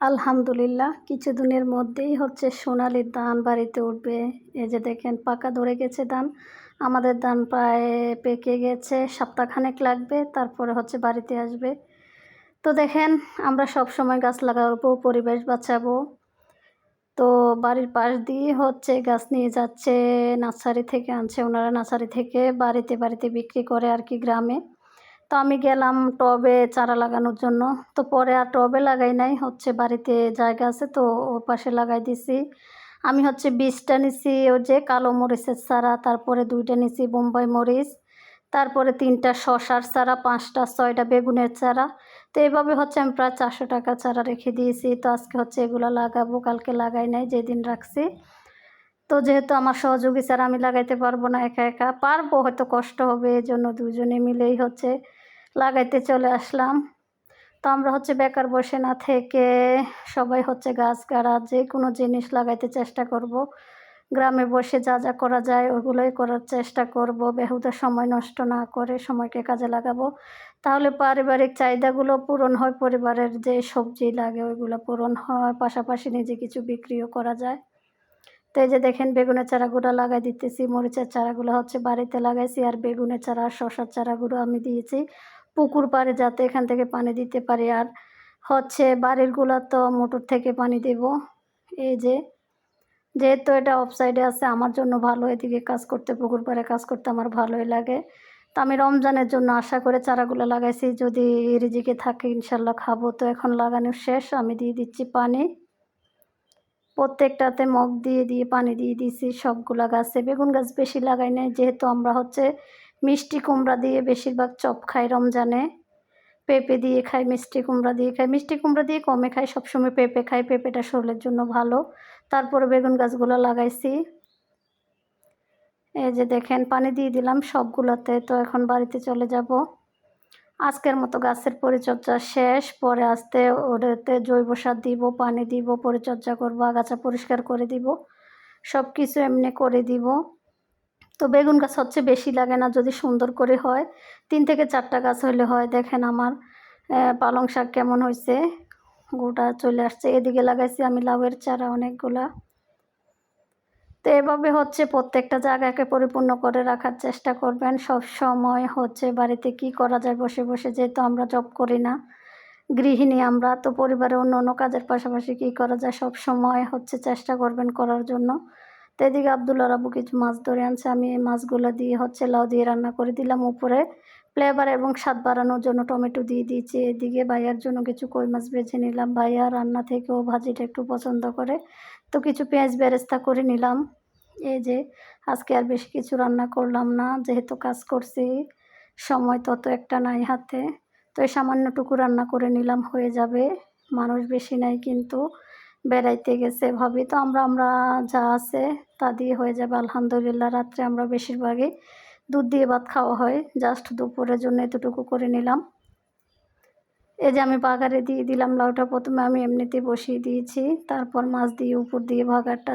আলহামদুলিল্লাহ কিছুদিনের মধ্যেই হচ্ছে সোনালি ধান বাড়িতে উঠবে। এই যে দেখেন, পাকা ধরে গেছে ধান। আমাদের ধান প্রায় পেকে গেছে, সপ্তাহখানেক লাগবে, তারপরে হচ্ছে বাড়িতে আসবে। তো দেখেন, আমরা সব সময় গাছ লাগাবো, পরিবেশ বাঁচাবো। তো বাড়ির পাশ দিয়ে হচ্ছে গাছ নিয়ে যাচ্ছে, নার্সারি থেকে আনছে। ওনারা নার্সারি থেকে বাড়িতে বাড়িতে বিক্রি করে আর কি গ্রামে। তো আমি গেলাম টবে চারা লাগানোর জন্য। তো পরে আর টবে লাগাই নাই, হচ্ছে বাড়িতে জায়গা আছে তো ওর পাশে লাগাই দিছি। আমি হচ্ছে বীজটা নিছি, ওই যে কালো মরিচের চারা, তারপরে দুইটা নিছি বোম্বাই মরিচ, তারপরে তিনটা শশার চারা, পাঁচটা ছয়টা বেগুনের চারা। তো এইভাবে হচ্ছে আমি প্রায় চারশো টাকা চারা রেখে দিয়েছি। তো আজকে হচ্ছে এগুলো লাগাবো, কালকে লাগাই নাই, যেদিন রাখছি। তো যেহেতু আমার সহযোগী স্যার আমি লাগাইতে পারব না একা একা, পারব, হয়তো কষ্ট হবে এই জন্য দুজনে মিলেই হচ্ছে লাগাইতে চলে আসলাম। তো আমরা হচ্ছে বেকার বসে না থেকে সবাই হচ্ছে গাছ গাড়া, যে কোনো জিনিস লাগাইতে চেষ্টা করব। গ্রামে বসে যা যা করা যায় ওগুলোই করার চেষ্টা করব, বেহুদা সময় নষ্ট না করে সময়কে কাজে লাগাবো। তাহলে পারিবারিক চাহিদাগুলো পূরণ হয়, পরিবারের যে সবজি লাগে ওইগুলো পূরণ হয়, পাশাপাশি নিজে কিছু বিক্রিও করা যায়। তো এই যে দেখেন, বেগুনের চারাগুলো লাগাই দিতেছি। মরিচের চারাগুলো হচ্ছে বাড়িতে লাগাইছি আর বেগুনের চারা শশার চারাগুলো আমি দিয়েছি। পুকুর পাড়ে যাতে এখান থেকে পানি দিতে পারি। আর হচ্ছে বাড়িরগুলা তো মোটর থেকে পানি দেব। এই যে, যেহেতু এটা অফ সাইডে আছে, আমার জন্য ভালো। এদিকে কাজ করতে, পুকুর পাড়ে কাজ করতে আমার ভালোই লাগে। তো আমি রমজানের জন্য আশা করে চারাগুলো লাগাইছি। যদি রিজিকে থাকে, ইনশাল্লাহ খাব। তো এখন লাগানো শেষ। আমি দিয়ে দিচ্ছি পানি। প্রত্যেকটাতে মগ দিয়ে দিয়ে, পানি দিয়ে দিয়েছি সবগুলা গাছে। বেগুন গাছ বেশি লাগাই নাই, যেহেতু আমরা হচ্ছে মিষ্টি কুমড়া দিয়ে বেশিরভাগ চপ খাই রমজানে। পেঁপে দিয়ে খাই, মিষ্টি কুমড়া দিয়ে খাই। মিষ্টি কুমড়া দিয়ে কমে খাই, সবসময় পেঁপে খাই, পেঁপেটা শরীরের জন্য ভালো। তারপরে বেগুন গাছগুলো লাগাইছি। এই যে দেখেন, পানি দিয়ে দিলাম সবগুলোতে, তো এখন বাড়িতে চলে যাব। আজকের মতো গাছের পরিচর্যা শেষ। পরে আসতে ওটাতে জৈব সার দিব, পানি দিব, পরিচর্যা করব, আগাছা পরিষ্কার করে দিব সব কিছু এমনি করে দিব। তো বেগুন গাছ হচ্ছে বেশি লাগে না, যদি সুন্দর করে হয়। তিন থেকে চারটা গাছ হলে হয়, দেখেন আমার পালং শাক কেমন হয়েছে গোটা চলে আসছে, এদিকে লাগাইছি আমি লাউয়ের চারা অনেকগুলা। তো এভাবে হচ্ছে প্রত্যেকটা জায়গাকে পরিপূর্ণ করে রাখার চেষ্টা করবেন। সব সময় হচ্ছে বাড়িতে কি করা যায় বসে বসে যেহেতু আমরা জব করি না, গৃহিণী আমরা, তো পরিবারে অন্য অন্য কাজের পাশাপাশি কি করা যায় সব সময় হচ্ছে চেষ্টা করবেন করার জন্য। তো এদিকে আবদুল্লা রাবু কিছু মাছ ধরে আনছে। আমি এই মাছগুলো দিয়ে হচ্ছে লাউ দিয়ে রান্না করে দিলাম উপরে। ফ্লেভার এবং স্বাদ বাড়ানোর জন্য টমেটো দিয়ে দিয়েছি। এদিকে ভাইয়ার জন্য কিছু কই মাছ বেছে নিলাম। ভাইয়া রান্না থেকেও ভাজিটা একটু পছন্দ করে। তো কিছু পেঁয়াজ বেরেস্তা করে নিলাম। এই যে, আজকে আর বেশি কিছু রান্না করলাম না। যেহেতু কাজ করছি, সময় তত একটা নাই হাতে। তো এই সামান্যটুকু রান্না করে নিলাম, হয়ে যাবে। মানুষ বেশি নাই কিন্তু বেড়াইতে গেছে। ভাবি তো আমরা আমরা যা আছে তা দিয়ে হয়ে যাবে। আলহামদুলিল্লাহ, রাত্রে আমরা বেশিরভাগই দুধ দিয়ে ভাত খাওয়া হয়। জাস্ট দুপুরের জন্য এতটুকু করে নিলাম। এই যে আমি বাগারে দিয়ে দিলাম লাউটা, প্রথমে আমি এমনিতে বসিয়ে দিয়েছি। তারপর মাছ দিয়ে, উপর দিয়ে বাগারটা